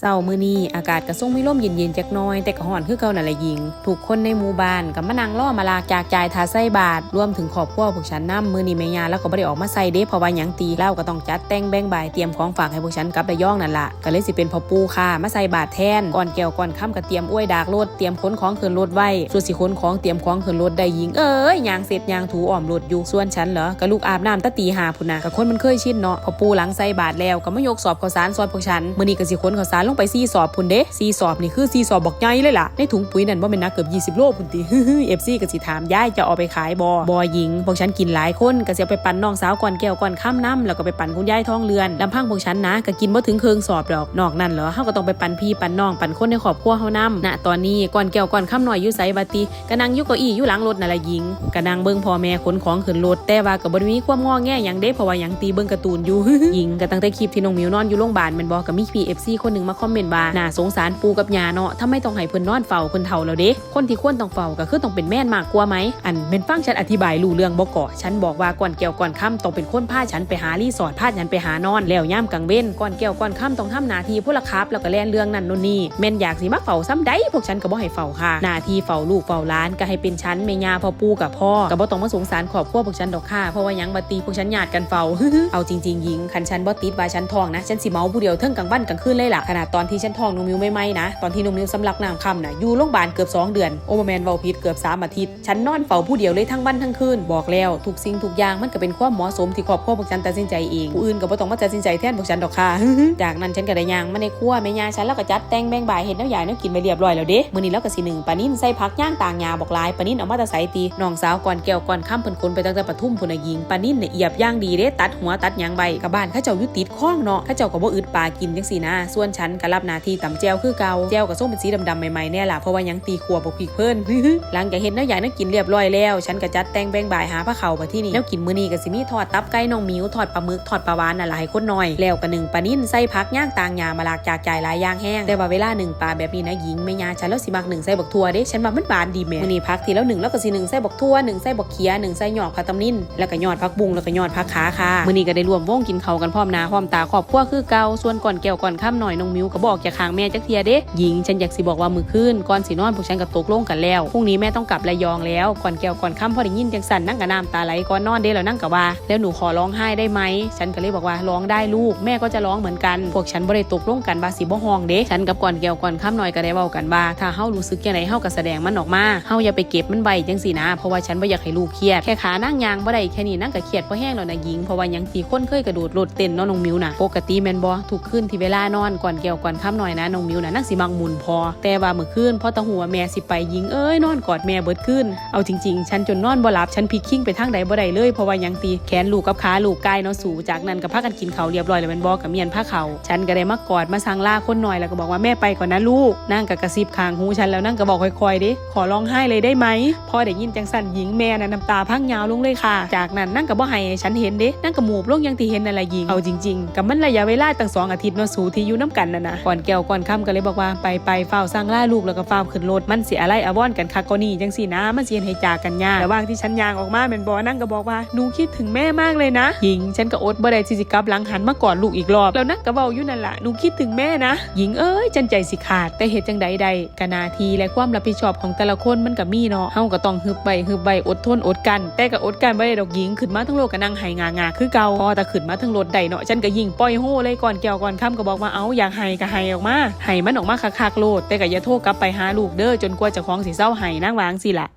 เศร้ามื้อนี้อากาศกระส่งไมีลมเย็นๆจักน้อย แต่ก็ร้อนคือเก่านั่นแหละหญิง ถูกคนในหมู่บ้านก็มานั่งรอมาลากจากจ่ายทาใส่บาทรวมถึงครอบครัวพวกฉันนํมื้อนี้แม่ยาแล้วก็บ่ได้ออกมาใส่เด้เพราะว่าหยังตีเล่าก็ต้องจัดแต่งแบ่งบ่ายเตรียมของฝากให้พวกฉันกับระยองนั่นล่ะก็เลยสิเป็นพ่อปูค่ะมาใส่บาทแทนก่อนแก้วก่อนค่ำก็เตรียมอ้วยดากรถเตรียมขนของขึ้นรถไว้ส่วนสิขนของเตรียมของขึ้นรถได้หญิงเอ้ยยางเสร็จยางถูอ้อมรถอยู่ส่วนฉันเหรอก็ลูกอาบน้ำตะตีหาพุ่นน่ะก็คนมันเคยชินเนาะพอปูหลังใส่บาทแล้วก็มายกสอบข้าวสารซอยพวกฉันมื้อนี้ก็สิขนข้าวสารลงไปซีสอบพุ่นเด้ซีสอบนี่คือซีสอบบักใหญ่เลยล่ะ ในถุงปุ๋ยนั่นบ่แม่นนักเกือบ20 โลพุ่นติ FC ก็สิถามยายจะเอาไปขายบ่บ่หญิงพวกฉันกินหลายคนก็สิเอาไปปั่นน้องสาวก่อนแก้วก่อนค่ำน้ำแล้วก็ไปปั่นคุณยายท้องเรือนลำพังพวกฉันนะก็กินบ่ถึงเครึ่งสอบดอกนอกนั่นเหรอเฮาก็ต้องไปปั่นพี่ปั่นน้องปั่นคนในครอบครัวเฮานำณตอนนี้ก่อนแก้วก่อนค่ำหน่อยอยู่ไสบัดติก็นั่งอยู่เก้าอี้อยู่หลังรถนั่นละหญิงก็นั่งเบิ่งพ่อแม่ขนของขึ้นรถแต่ว่าก็บ่มีความงอแง่หยังเด้เพราะว่าหยังตีเบิ่งการ์ตูนอยู่หญิงก็ตั้งแต่คลิปที่น้องมิวนอนอยู่โรงพยาบาลแม่นบ่ก็มี PFC คนนึงมาคอมเมนต์ว่าน่าสงสารปูกับยาเนาะทำไมต้องให้เพิ่นนอนเฝ้าเพิ่นเฒ่าแล้วเด้คนที่ควรต้องเฝ้าก็คือต้องเป็นแม่นมากกว่าไหมอันเป็นฟังฉันอธิบายรู้เรื่องบ่ก่อฉันบอกว่าก่อนแก้วก่อนค่ำต้องเป็นคนพาฉันไปหารีสอร์ทพาฉันไปหานอนแล้วย่ามกลางเว้นก่อนแก้วก่อนค่ำต้องทำหน้าที่ผู้ละครับแล้วก็แล่นเรื่องนั่นนู่นนี่แม่นอยากสิมาเฝ้าซ้ำใดพวกฉันก็บ่ให้เฝ้าค่ะหน้าที่เฝ้าลูกเฝ้าหลานก็ให้เป็นฉันแม่ยาพ่อปูกับพ่อก็บ่ต้องมาสงสารครอบครัวพวกฉันดอกค่ะเพราะว่ายังบัตีพวกฉันญาติกันเฝ้าเอาจริงๆหญิงคันฉันบ่ติดว่าฉันท้องนะฉันสิเมาผู้เดียวเทิงกลางวันกลางคืนเลยล่ะขนาดตอนที่ฉันท้องนมมิวไม่ไหมนะ ตอนที่นมมิวสำลักน้ำคำน่ะอยู่โรงพยาบาลเกือบสองเดือน โอเวอร์แมนเว้าผิดเกือบสามอาทิตย์ ฉันนอนเฝ้าผู้เดียวเลยทั้งวันทั้งคืน บอกแล้วทุกสิ่งทุกอย่างมันก็เป็นความเหมาะสมที่ครอบครัวพวกฉันตัดสินใจเอง ผู้อื่นก็บ่ต้องมาตัดสินใจแทนพวกฉันดอกค่ะ จากนั้นฉันก็ได้ย่างมาในครัวแม่ย่าฉันแล้วก็จัดแต่งแบ่งบ่ายเห็ดน้ำยาแน้ำกินไปเรียบร้อยแล้วเด้มื้อนี้แล้วก็สิหนึ่งปานิ่นใส่ผักย่างต่างยาบอกลายปานิ่นเอามาตะใส่ตีน้องสาวก่อนแก้วก่อนข้ามเพิ่นคนไปตั้งแต่ปทุมพุ่นน่ะหญิงปานิ่นเนี่ยเอียบย่างดีเด้ตัดหัวตัดยางใบกับบ้านเขาเจ้าอยู่ติดคลองเนาะเขาเจ้าก็บ่อึดปลากินจังซี่นะส่วนฉันก็รับหน้าที่ตำแจวคือเกาแจวก็ส้มเป็นสีดำๆใหม่ๆแน่ล่ะเพราะว่ายังตีขัวบ่พริกเพิ่นหลังจากเฮ็ดน้ำยาน้ำกินเรียบร้อยแล้ว ฉันก็จัดแต่งแบ่งบ่ายหาผ้าเขามาที่นี่แล้วกินมื้อนี้ก็สิมีทอดตับไก่น้องมิวทอดปลาหมึกทอดปลาวานน่ะหลายคนหน่อยแล้วก็หนึ่งปลานิ่นใส่ผักย่างต่างยามาลากจากจ่ายหลายย่างแห้งแต่ว่าเวลาหนึ่งปลาแบบนี้นะหญิงแม่ยาฉันแล้วสิมักหนึ่งใส่บักทัวเด้ฉันว่ามันบานดีแม่มื้อนี้พักทีแล้วหนึ่งแล้วก็สิหนึ่งใส่บักทัวหนึ่งใส่บักเขียหนึ่งใส่หยอกผักตำนิ่นแล้วก็ยอดผักบุ้งแล้วก็ยอดผักขาค่ะมื้อนี้ก็ได้รวมวงกินข้าวกันพร้อมหน้าพร้อมตาครอบครัวคือเก่าส่วนก่อนแก้วก่อนค่ำหน่อยน้องมิวก็บอกอย่าค้างแม่จักเทียเด้หญิงฉันอยากสิบอกว่ามื้อคืนก่อนสินอนพวกฉันก็ตกลงกันแล้วพรุ่งนี้แม่ต้องกลับระยองแล้วก่อนแก้วก่อนค่ำพอได้ยินจังสันนั่งกับน้ำตาไหลก่อนนอนเด้แล้วนั่งกับว่า แล้วหนูขอร้องไห้ได้ไหมฉันก็เลยบอกว่าร้องได้ลูก แม่ก็จะร้องเหมือนกัน พวกฉันบ่ได้ตกลงกันว่าสิบ่ห้องเด้ฉันกับก่อนแก้วก่อนค่ำหน่อยก็ได้เว้ากันว่า ถ้าเฮารู้สึกจังไดเฮาก็แสดงมันออกมาเฮาอย่าไปเก็บมันไว้จังสินะ เพราะว่าฉันบ่อยากให้ลูกเครียดแค่ขานั่งยางบ่ได้แค่นี้นั่งก็เครียดเพราะแห้งแล้วนะหญิงเพราะว่ายังตีคนเคยกระโดดโลดเต้นน้องมิวนะปกติแมนบ่ทุกคืนที่เวลานอนก่อนแก้วก่อนค่ำหน่อยนะน้องมิวนะนั่งสิมักหมุนพอ แต่ว่าเมื่อคืนพ่อตะหัวแม่สิไปหญิงเอ้ยนอนกอดแม่เบิดคืนเอาจริงๆ ฉันจนนอนบ่หลับฉันพิกคิงไปทางใดบ่ได้เลยเพราะว่ายังตีแขนลูกกับขาลูกกายเนาะสูจากนั้นก็พากันกินเขาเรียบร้อยแล้วม่นบ่กับเมียนผ้าเขาฉันก็ได้มากอดมาสั่งลาคนหน่อยแล้วก็บอกว่าแม่ไปก่อนนะลูกนั่งกับกระซิบข้างหูฉันแล้วนั่งก็บอกค่อยๆด้ขอร้องไห้เลยได้ไหมพอได้ยินจังสั่นหญิงแม่น่ะน้ำตาพังยาวลงเลยค่ะ จากนั้นนั่งก็บ่ให้ฉันเห็นเด้นั่งก็หมูบลงอยังที่เห็นนั่นแหละหญิงเอาจริงๆกับมันระยะเวลาตั้งสองอาทิตย์เนาะสูที่อยู่น้ำกันน่ะนะก่อนแก้วก่อนค่ำก็เลยบอกว่าไปไปเฝ้าสร้างล่าลูกแล้วก็เฝ้าขึ้นรถมันเสียอะไรอาวอนกันคักก็นี่จังสินะมันเสียให้จากกันยากระหว่างที่ฉันยางออกมาเป็นบอนั่งก็บอกว่าหนูคิดถึงแม่มากเลยนะหญิงฉันก็อดบ่ได้ที่สิกลับหลังหันมากอดลูกอีกรอบแล้วนั่งก็เว้าอยู่นั่นล่ะหนูคิดถึงแม่นะ หญิงเอ้ยจันใจสิขาดแต่เหตุจังใดใดกนาทีและความรับผิดชอบของแต่ละคนมันก็มีเนาะเฮาก็ต้องฮึบใบฮึบใบอดทนอดกัน แต่ก็อดกันบ่ได้ดอกหญิงขึ้นมาทั้งโลกก็นั่งไหงางาคือเก่าพอแต่ขึ้นมาทั้งรถใดเนาะฉันก็ยิงปล่อยโฮเลยก่อนแก้วก่อนค่ำก็บอกว่าเอาอยากให้ก็ให้ออกมาให้มันออกมาคักๆโลดแต่ก็อย่าโทษกลับไปหาลูกเด้อจนกว่าจะคล้องสีเศร้าให้นางวางสิล่ะ